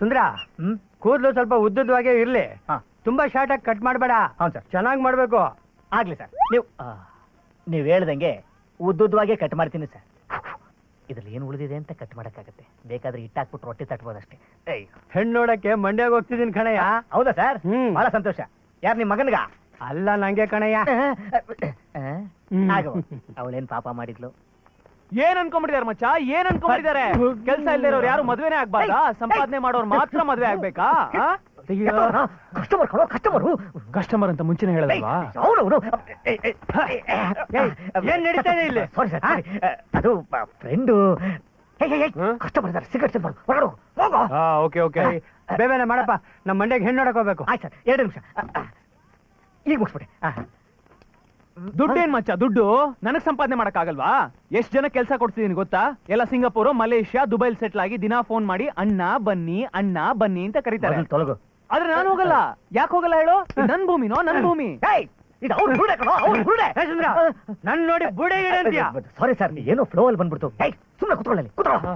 ಸುಂದ್ರ ಹ್ಮ್? ಕೂದಲು ಸ್ವಲ್ಪ ಉದ್ದುದ್ವಾಗೆ ಇರ್ಲಿ. ತುಂಬಾ ಶಾರ್ಟ್ ಆಗಿ ಕಟ್ ಮಾಡಬೇಡ. ಹೌದು ಸರ್. ಚೆನ್ನಾಗಿ ಮಾಡ್ಬೇಕು. ಆಗ್ಲಿ ಸರ್. ನೀವು ನೀವು ಹೇಳ್ದಂಗೆ ಉದ್ದುದ್ವಾಗೆ ಕಟ್ ಮಾಡ್ತೀನಿ ಸರ್. ಇದ್ರಲ್ಲಿ ಏನು ಉಳಿದಿದೆ ಅಂತ ಕಟ್ ಮಾಡಕ್ಕಾಗತ್ತೆ. ಬೇಕಾದ್ರೆ ಹಿಟ್ಟಾಕ್ಬಿಟ್ಟು ರೊಟ್ಟಿ ತಟ್ಬೋದಷ್ಟೇ. ಏಯ್ ಹೆಣ್ಣು ನೋಡಕ್ಕೆ ಮಂಡ್ಯಾಗ ಹೋಗ್ತಿದ್ದೀನಿ ಕಣಯ್ಯ. ಹೌದಾ ಸರ್? ಹ್ಮ್. ಬಹಳ ಸಂತೋಷ. ಯಾರು ನಿಮ್ಮ ಮಗನ್ಗ? ಅಲ್ಲ ನಂಗೆ ಕಣಯ್ಯ. ಅವಳೇನ್ ಪಾಪ ಮಾಡಿದ್ಲು? ಏನ್ ಅನ್ಕೊಂಡ್ಬಿಟ್ಟಿದಾರೆ ಮಚ್ಚ ಏನ್ ಅನ್ಕೊಂಡ್ಬಿಟ್ಟಿದ್ದಾರೆ ಕೆಲ್ಸ ಇಲ್ಲದೆ ಇರೋರು ಯಾರು ಮದ್ವೆನೇ ಆಗ್ಬಾರ್ದಾ ಸಂಪಾದನೆ ಮಾಡೋರು ಮಾತ್ರ ಮದ್ವೆ ಆಗ್ಬೇಕಾ ಕಸ್ಟಮರ್ ಕಣೋ ಕಸ್ಟಮರು ಕಸ್ಟಮರ್ ಅಂತ ಮುಂಚೆನೆ ಹೇಳಲ್ವಾ ಅವನು ಅವನು ಏನ್ ನಡೀತಾ ಇದೆ ಇಲ್ಲಿ? ಸಾರಿ ಸರ್ ಅದು ಫ್ರೆಂಡು ಹ್ಮ್? ಕಸ್ಟಮರ್ ಇದ್ದಾರೆ ಸಿಗರೇಟ್ ಸಿಂಬಲ್ ಹೊರಡು ಹೋಗೋ ಓಕೆ ಓಕೆ ಬೇಬೇನೆ ಮಾಡಪ್ಪ ನಮ್ಮ ಮಂಡ್ಯಾಗ ಹೆಣ್ಣು ನೋಡಕ್ ಹೋಗ್ಬೇಕು ಆಯ್ತು ಸರ್ ಎರಡು ನಿಮಿಷ ಈಗ ಮುಗಿಸ್ಬಿಡಿ ದುಡ್ಡು ಏನ್ ಮಚ್ಚ? ದುಡ್ಡು ನನಗ್ ಸಂಪಾದನೆ ಮಾಡಕ್ ಆಗಲ್ವಾ ಎಷ್ಟ್ ಜನ ಕೆಲಸ ಕೊಡ್ತಿದೀನಿ ಗೊತ್ತಾ? ಎಲ್ಲ ಸಿಂಗಾಪುರ್ ಮಲೇಷ್ಯಾ ದುಬೈಲ್ ಸೆಟ್ಲ್ ಆಗಿ ದಿನಾ ಫೋನ್ ಮಾಡಿ ಅಣ್ಣ ಬನ್ನಿ ಅಣ್ಣ ಬನ್ನಿ ಅಂತ ಕರೀತಾರೆ. ತೊಲಗು. ಆದ್ರೆ ನಾನು ಹೋಗಲ್ಲ. ಯಾಕೆ ಹೋಗಲ್ಲ ಹೇಳು? ಇದು ನನ್ ಭೂಮಿನೋ? ನನ್ ಭೂಮಿ. ಇದು ಅವ್ರು ಕಣೋ ಅವ್ರು ನನ್ ನೋಡಿ ಬುಡೆ ಸಾರಿ ಸರ್ ಏನೋ ಫ್ಲೋ ಅಲ್ಲಿ ಬಂದ್ಬಿಡ್ತು. ಸುಮ್ಮನೆ ಕುತ್ಕೊಳ್ಳಿ. ಕುತ್ಕೊಳ್ಳೋ